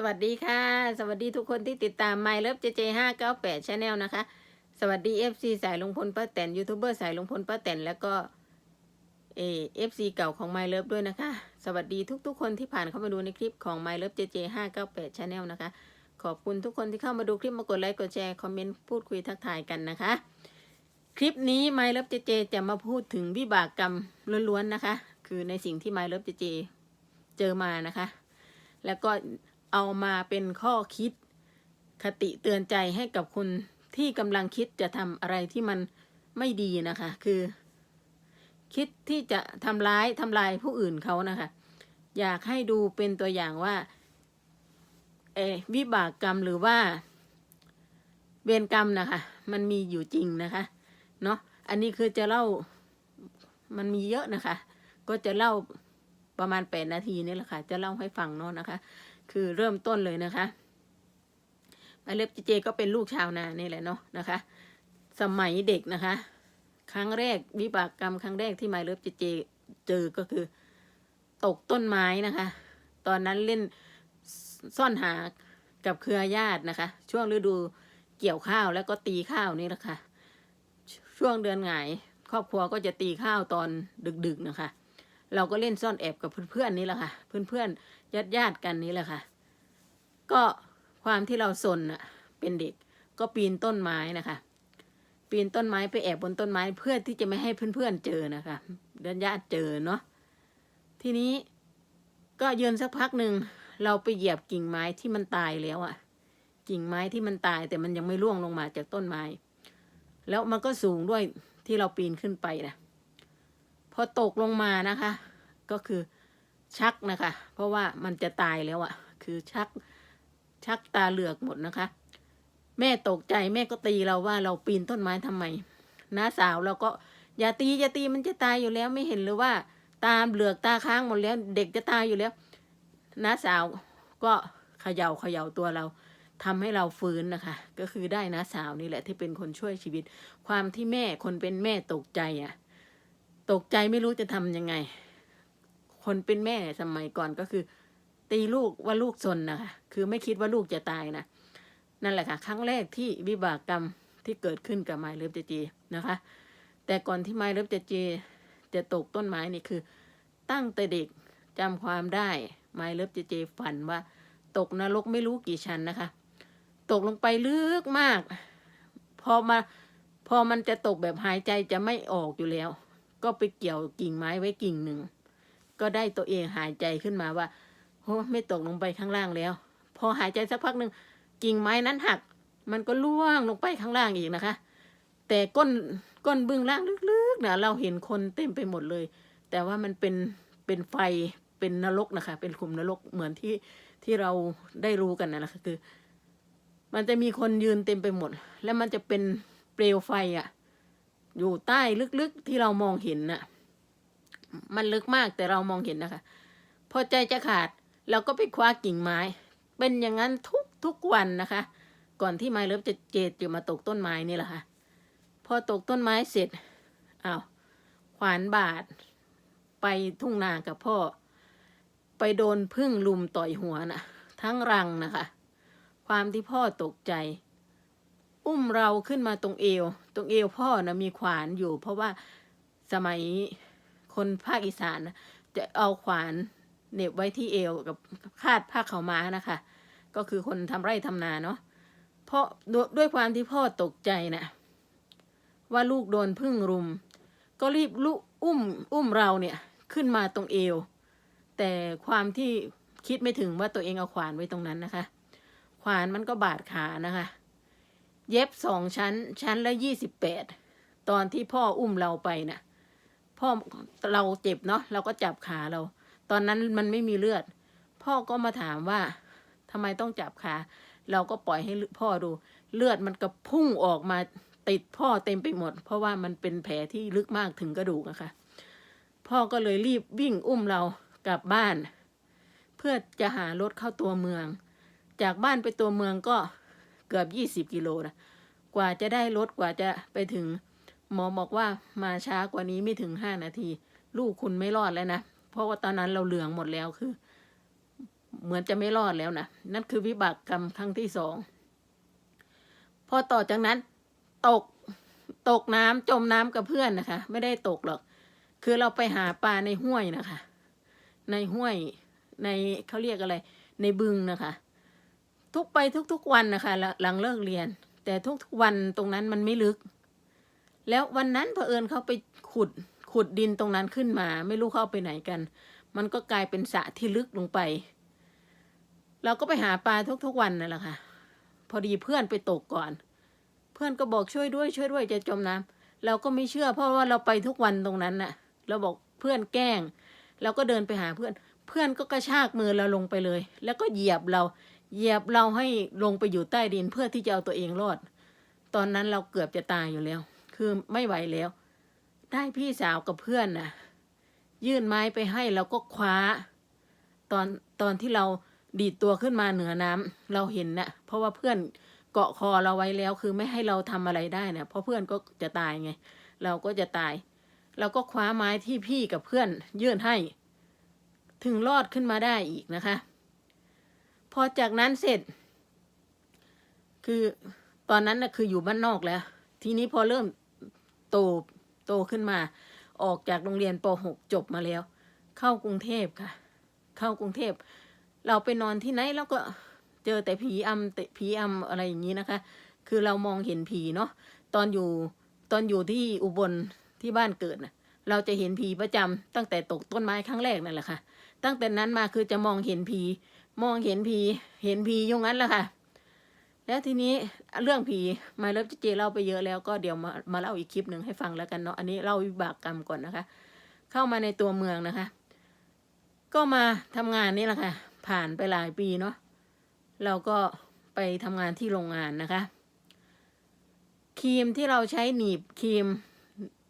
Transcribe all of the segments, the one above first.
สวัสดีค่ะ สวัสดีทุกคนที่ติดตาม My Love JJ 598 Channel นะคะ สวัสดี FC สายลงพลป้าแตนยูทูบเบอร์สายลงพลป้าแตนแล้วก็เอฟซีเก่าของ My Love ด้วยนะคะ สวัสดีทุกๆ คนที่ผ่านเข้ามาดูในคลิปของ My Love JJ 598 Channel นะคะ ขอบคุณทุกคนที่เข้ามาดูคลิปมากดไลค์กดแชร์คอมเมนต์พูดคุยทักทายกันนะคะ คลิปนี้ My Love JJ จะมาพูดถึงวิบากกรรมล้วนๆนะคะ คือในสิ่งที่ My Love JJ เจอมานะคะ แล้วก็ เอามาเป็นข้อคิด คติเตือนใจให้กับคนที่กำลังคิดจะทำอะไรที่มันไม่ดีนะคะ คือ คิดที่จะทำร้ายทำลายผู้อื่นเขานะคะ อยากให้ดูเป็นตัวอย่างว่าเออวิบากกรรมหรือว่า เวรกรรมนะคะ มันมีอยู่จริงนะคะเนาะอันนี้คือจะเล่ามันมีเยอะนะคะ ก็จะเล่าประมาณแปดนาทีนี่แหละค่ะ จะเล่าให้ฟังเนาะนะคะ คือเริ่มต้นเลยนะคะมาเล็บเจเจก็เป็นลูกชาวนานี่แหละเนาะนะคะ สมัยเด็กนะคะ ครั้งแรกวิบากกรรมครั้งแรกที่มาเล็บเจเจเจอก็คือ ตกต้นไม้นะคะ ตอนนั้นเล่นซ่อนหากับเครือญาตินะคะ ช่วงฤดูเกี่ยวข้าวแล้วก็ตีข้าวนี่แหละค่ะ ช่วงเดือนหงายครอบครัวก็จะตีข้าวตอนดึกๆนะคะ เราก็เล่นซ่อนแอบกับเพื่อนๆนี่แหละค่ะ เพื่อนๆญาติญาติกันนี่แหละค่ะ ก็ความที่เราสนอะเป็นเด็กก็ปีนต้นไม้นะคะ ปีนต้นไม้ไปแอบบนต้นไม้เพื่อที่จะไม่ให้เพื่อนๆเจอนะคะญาติญาติเจอเนาะทีนี้ก็ยืนสักพักหนึ่งเราไปเหยียบกิ่งไม้ที่มันตายแล้วอะกิ่งไม้ที่มันตายแต่มันยังไม่ร่วงลงมาจากต้นไม้ แล้วมันก็สูงด้วยที่เราปีนขึ้นไปนะ อตกลงมานะคะ ก็คือชักนะคะ เพราะว่ามันจะตายแล้วอะ่ะ คือชักชักตาเหลือกหมดนะคะ แม่ตกใจแม่ก็ตีเราว่าเราปีนต้นไม้ทำไมน้าสาวเราก็อย่าตีอย่าตีมันจะตายอยู่แล้วไม่เห็นหรือว่า ตาเหลือกตาค้างหมดแล้ว เด็กจะตายอยู่แล้วน้าสาวก็เขย่าเขย่าตัวเราทำให้เราฟื้นนะคะ ก็คือได้น้าสาวนี่แหละที่เป็นคนช่วยชีวิต ความที่แม่คนเป็นแม่ตกใจอะ่ะ ตกใจไม่รู้จะทำยังไง คนเป็นแม่สมัยก่อนก็คือ ตีลูกว่าลูกซนนะคะคือไม่คิดว่าลูกจะตายนะนั่นแหละค่ะ ครั้งแรกที่วิบากกรรมที่เกิดขึ้นกับไมเลิฟเจเจนะคะ แต่ก่อนที่ไมเลิฟเจเจจะตกต้นไม้นี่คือ ตั้งแต่เด็กจำความได้ไมเลิฟเจเจฝันว่า ตกนรกไม่รู้กี่ชั้นนะคะ ตกลงไปลึกมาก พอมาพอมันจะตกแบบหายใจจะไม่ออกอยู่แล้ว ก็ไปเกี่ยวกิ่งไม้ไว้กิ่งหนึ่ง ก็ได้ตัวเองหายใจขึ้นมาว่าโอ้ไม่ตกลงไปข้างล่างแล้ว พอหายใจสักพักหนึ่งกิ่งไม้นั้นหัก มันก็ล่วงลงไปข้างล่างอีกนะคะ แต่ก้นก้นเบื้องล่างลึกๆนะเราเห็นคนเต็มไปหมดเลย แต่ว่ามันเป็นเป็นไฟเป็นนรกนะคะ เป็นขุมนรกเหมือนที่ที่เราได้รู้กันนะนะคะคือ มันจะมีคนยืนเต็มไปหมด แล้วมันจะเป็นเปลวไฟอะ่ะ อยู่ใต้ลึกๆที่เรามองเห็นน่ะ มันลึกมากแต่เรามองเห็นนะคะ พอใจจะขาดเราก็ไปคว้ากิ่งไม้ เป็นอย่างนั้นทุกทุกวันนะคะ ก่อนที่ไม้เลิฟจะเจดจะมาตกต้นไม้นี่แหละค่ะ พอตกต้นไม้เสร็จอ้าวขวานบาดไปทุ่งนากับพ่อ ไปโดนพึ่งลุมต่อยหัวน่ะ ทั้งรังนะคะ ความที่พ่อตกใจ อุ้มเราขึ้นมาตรงเอว ตรงเอวพ่อนะมีขวานอยู่ เพราะว่าสมัยคนภาคอีสานนะจะเอาขวานเน็บไว้ที่เอวกับคาดผ้าขาวม้านะคะ ก็คือคนทำไร่ทำนาเนาะเพราะด้วยด้วยความที่พ่อตกใจนะว่าลูกโดนพึ่งรุม ก็รีบลุอุ้มอุ้มเราเนี่ยขึ้นมาตรงเอว แต่ความที่คิดไม่ถึงว่าตัวเองเอาขวานไว้ตรงนั้นนะคะ ขวานมันก็บาดขานะคะ เย็บสองชั้น ชั้นละยี่สิบแปดตอนที่พ่ออุ้มเราไปนะ่ะ พ่อเราเจ็บเนาะเราก็จับขาเรา ตอนนั้นมันไม่มีเลือด พ่อก็มาถามว่าทำไมต้องจับขา เราก็ปล่อยให้พ่อดู เลือดมันก็พุ่งออกมาติดพ่อเต็มไปหมด เพราะว่ามันเป็นแผลที่ลึกมากถึงกระดูกอะค่ะ พ่อก็เลยรีบวิ่งอุ้มเรากลับบ้าน เพื่อจะหารถเข้าตัวเมือง จากบ้านไปตัวเมืองก็ เกือบยี่สิบกิโลนะกว่าจะได้รถกว่าจะไปถึง หมอบอกว่ามาช้ากว่านี้ไม่ถึงห้านาที ลูกคุณไม่รอดแล้วนะ เพราะว่าตอนนั้นเราเหลืองหมดแล้วคือ เหมือนจะไม่รอดแล้วนะนั่นคือวิบากกรรมครั้งที่สองพอต่อจากนั้นตกตกน้ำจมน้ำกับเพื่อนนะคะ ไม่ได้ตกหรอก คือเราไปหาปลาในห้วยนะคะ ในห้วยในเขาเรียกอะไร ในบึงนะคะ ทุกไปทุกๆวันนะคะหลังเลิกเรียน แต่ทุกๆวันตรงนั้นมันไม่ลึก แล้ววันนั้นเผอิญเขาไปขุดขุดดินตรงนั้นขึ้นมา ไม่รู้เขาเอาไปไหนกัน มันก็กลายเป็นสระที่ลึกลงไป เราก็ไปหาปลาทุกๆวันนั่นแหละค่ะ พอดีเพื่อนไปตกก่อน เพื่อนก็บอกช่วยด้วย ช่วยด้วยจะจมน้ำเราก็ไม่เชื่อ เพราะว่าเราไปทุกวันตรงนั้นน่ะ เราบอกเพื่อนแกล้งเราก็เดินไปหาเพื่อน เพื่อนก็กระชากมือเราลงไปเลย แล้วก็เหยียบเรา เหยียบเราให้ลงไปอยู่ใต้ดินเพื่อที่จะเอาตัวเองรอด ตอนนั้นเราเกือบจะตายอยู่แล้ว คือไม่ไหวแล้ว ได้พี่สาวกับเพื่อนน่ะ ยื่นไม้ไปให้เราก็คว้า ตอนตอนที่เราดีดตัวขึ้นมาเหนือน้ำเราเห็นนะ่ะ เพราะว่าเพื่อนเกาะคอเราไว้แล้ว คือไม่ให้เราทำอะไรได้นะเพราะเพื่อนก็จะตายไง เราก็จะตาย เราก็คว้าไม้ที่พี่กับเพื่อนยื่นให้ ถึงรอดขึ้นมาได้อีกนะคะ พอจากนั้นเสร็จ คือตอนนั้นนะคืออยู่บ้านนอกแล้ว ทีนี้พอเริ่มโตโตขึ้นมา ออกจากโรงเรียนป .6 จบมาแล้ว เข้ากรุงเทพค่ะ เข้ากรุงเทพ เราไปนอนที่ไหนเราก็เจอแต่ผีอำแต่ผีอำอะไรอย่างนี้นะคะ คือเรามองเห็นผีเนาะตอนอยู่ตอนอยู่ที่อุบลที่บ้านเกิดนะเราจะเห็นผีประจำตั้งแต่ตกต้นไม้ครั้งแรกนั่นแหละค่ะ ตั้งแต่นั้นมาคือจะมองเห็นผี มองเห็นผี เห็นผีอยางนั้นแหละค่ะ แล้วทีนี้เรื่องผีมาเลิฟเจเล่าไปเยอะแล้วก็เดี๋ยวมามาเล่าอีกคลิปหนึ่งให้ฟังแล้วกันเนาะ อันนี้เล่าวิบากกรรมก่อนนะคะ เข้ามาในตัวเมืองนะคะ ก็มาทำงานนี่แหละค่ะ ผ่านไปหลายปีเนาะ เราก็ไปทำงานที่โรงงานนะคะ ครีมที่เราใช้หนีบครีม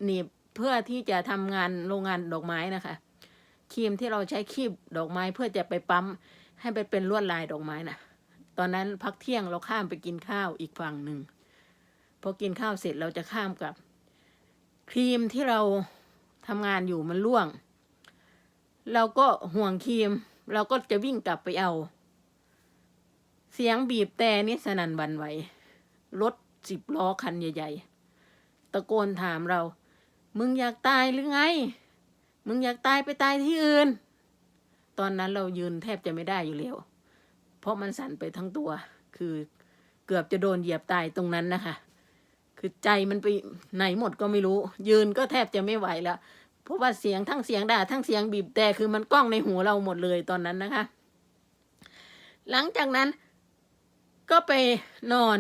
หนีบเพื่อที่จะทำงานโรงงานดอกไม้นะคะ ครีมที่เราใช้คีบดอกไม้เพื่อจะไปปั๊ม ให้ไปเป็นลวดลายดอกไม้น่ะ ตอนนั้นพักเที่ยงเราข้ามไปกินข้าวอีกฝั่งหนึ่งพอกินข้าวเสร็จเราจะข้ามกับ ครีมที่เราทำงานอยู่มันร่วง เราก็ห่วงครีม เราก็จะวิ่งกลับไปเอา เสียงบีบแต่นี่สนั่นวันไหวรถสิบล้อคันใหญ่ ๆ ตะโกนถามเรา มึงอยากตายหรือไง มึงอยากตายไปตายที่อื่น ตอนนั้นเรายืนแทบจะไม่ได้อยู่แล้ว เพราะมันสั่นไปทั้งตัว คือเกือบจะโดนเหยียบตายตรงนั้นนะคะ คือใจมันไปไหนหมดก็ไม่รู้ ยืนก็แทบจะไม่ไหวแล้ว เพราะว่าเสียงทั้งเสียงด่า ทั้งเสียงบีบแต่คือมันก้องในหูเราหมดเลยตอนนั้นนะคะ หลังจากนั้นก็ไปนอน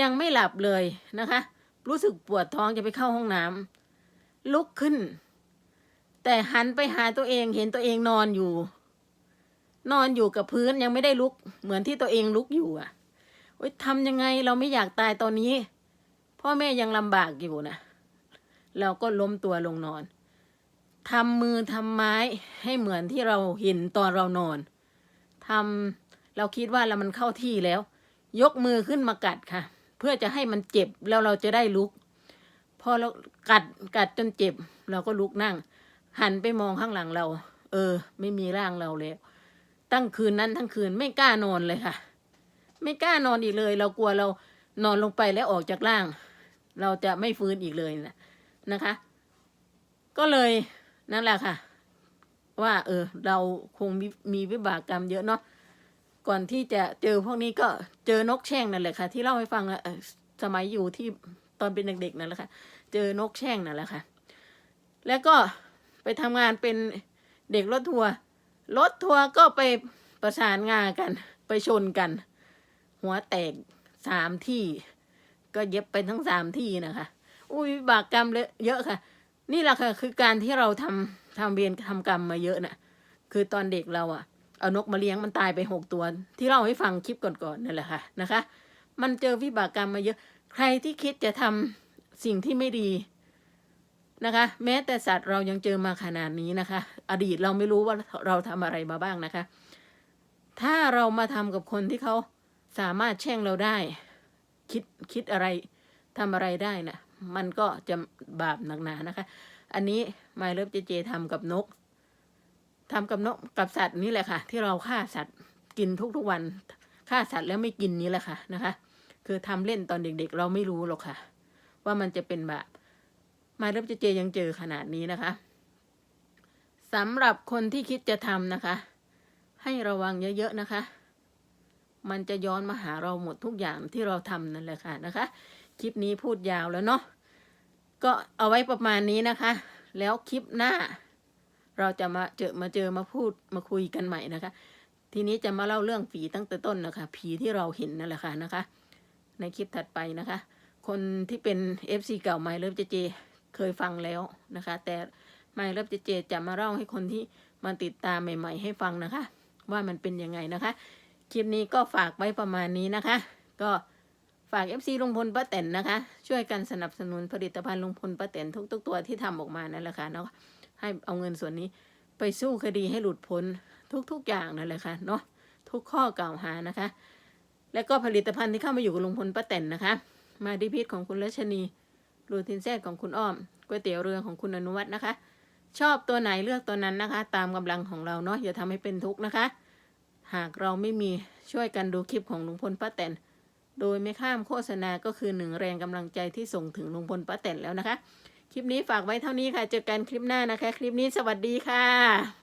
ยังไม่หลับเลยนะคะ รู้สึกปวดท้องจะไปเข้าห้องน้ำลุกขึ้น แต่หันไปหาตัวเองเห็นตัวเองนอนอยู่ นอนอยู่กับพื้นยังไม่ได้ลุก เหมือนที่ตัวเองลุกอยู่อะโอ๊ยทำยังไงเราไม่อยากตายตอนนี้ พ่อแม่ยังลำบากอยู่นะเราก็ล้มตัวลงนอนทำมือทำไม้ให้เหมือนที่เราเห็นตอนเรานอนทำเราคิดว่าเรามันเข้าที่แล้ว ยกมือขึ้นมากัดค่ะ เพื่อจะให้มันเจ็บแล้วเราจะได้ลุก พอเรากัดกัดจนเจ็บ เราก็ลุกนั่ง หันไปมองข้างหลังเรา เออ ไม่มีร่างเราแล้วตั้งคืนนั้นทั้งคืนไม่กล้านอนเลยค่ะ ไม่กล้านอนอีกเลย เรากลัวเรานอนลงไปแล้วออกจากร่าง เราจะไม่ฟื้นอีกเลยนะนะคะ ก็เลยนั่นแหละค่ะ ว่า เออ เราคงมีมีวิบากกรรมเยอะเนาะก่อนที่จะเจอพวกนี้ก็เจอนกแช่งนั่นแหละค่ะ ที่เล่าให้ฟังอะสมัยอยู่ที่ตอนเป็นเด็กๆนั่นแหละค่ะ เจอนกแช่งนั่นแหละค่ะ แล้วก็ ไปทำงานเป็นเด็กรถทัวร์รถทัวร์ก็ไปประสานงานกัน ไปชนกัน หัวแตกสามที่ ก็เย็บไปทั้งสามที่นะคะ อุ้ยวิบากกรรมเยอะค่ะ นี่แหละค่ะ คือการที่เราทำทำเวรทำกรรมมาเยอะน่ะ คือตอนเด็กเราอะเอานกมาเลี้ยงมันตายไปหกตัว ที่เล่าให้ฟังคลิปก่อนๆนั่นแหละค่ะนะคะ มันเจอวิบากกรรมมาเยอะ ใครที่คิดจะทำสิ่งที่ไม่ดี นะคะ แม้แต่สัตว์เรายังเจอมาขนาดนี้นะคะ อดีตเราไม่รู้ว่าเราทำอะไรมาบ้างนะคะ ถ้าเรามาทำกับคนที่เขาสามารถแช่งเราได้ คิดคิดอะไรทำอะไรได้นะมันก็จะบาปหนักหนานะคะ อันนี้ไมเลิฟเจเจทำกับนกทำกับนกกับสัตว์นี่แหละค่ะ ที่เราฆ่าสัตว์กินทุกๆวันฆ่าสัตว์แล้วไม่กินนี้แหละค่ะนะคะ คือทำเล่นตอนเด็กๆ เราไม่รู้หรอกค่ะ ว่ามันจะเป็นแบบ มาเริ่มจะเจยังเจอขนาดนี้นะคะสำหรับคนที่คิดจะทำนะคะ ให้ระวังเยอะๆนะคะ มันจะย้อนมาหาเราหมดทุกอย่างที่เราทำนั่นแหละค่ะนะคะ คลิปนี้พูดยาวแล้วเนาะก็เอาไว้ประมาณนี้นะคะ แล้วคลิปหน้า เราจะมาเจอมาเจอมาพูดมาคุยกันใหม่นะคะ ทีนี้จะมาเล่าเรื่องผีตั้งแต่ต้นนะคะ ผีที่เราเห็นนั่นแหละค่ะนะคะ ในคลิปถัดไปนะคะ คนที่เป็น FC เก่าไม่เลิฟเจเจ ยฟังแล้วนะคะ แต่ไมเลิฟเจเจจะมาเล่าให้คนที่มาติดตามใหม่ ๆ ให้ฟังนะคะ ว่ามันเป็นยังไงนะคะ คลิปนี้ก็ฝากไว้ประมาณนี้นะคะ ก็ฝาก FC ลุงพลป้าแตนนะคะ ช่วยกันสนับสนุนผลิตภัณฑ์ลุงพลป้าแตนทุกๆตัวที่ทำออกมานั่นแหละค่ะเนาะให้เอาเงินส่วนนี้ไปสู้คดีให้หลุดพ้นทุกๆอย่างนั่นแหละค่ะเนาะทุกข้อกล่าวหานะคะ และก็ผลิตภัณฑ์ที่เข้ามาอยู่กับลุงพลป้าแตนนะคะ มาดิพิษของคุณรัชนี รูทินแซดของคุณอ้อมก๋วยเตี๋ยวเรือของคุณอนุวัฒน์นะคะ ชอบตัวไหนเลือกตัวนั้นนะคะ ตามกำลังของเราเนาะอย่าทำให้เป็นทุกข์นะคะ หากเราไม่มีช่วยกันดูคลิปของลุงพลป้าแตนโดยไม่ข้ามโฆษณาก็คือหนึ่งแรงกำลังใจที่ส่งถึงลุงพลป้าแตนแล้วนะคะ คลิปนี้ฝากไว้เท่านี้ค่ะเจอกันคลิปหน้านะคะ คลิปนี้สวัสดีค่ะ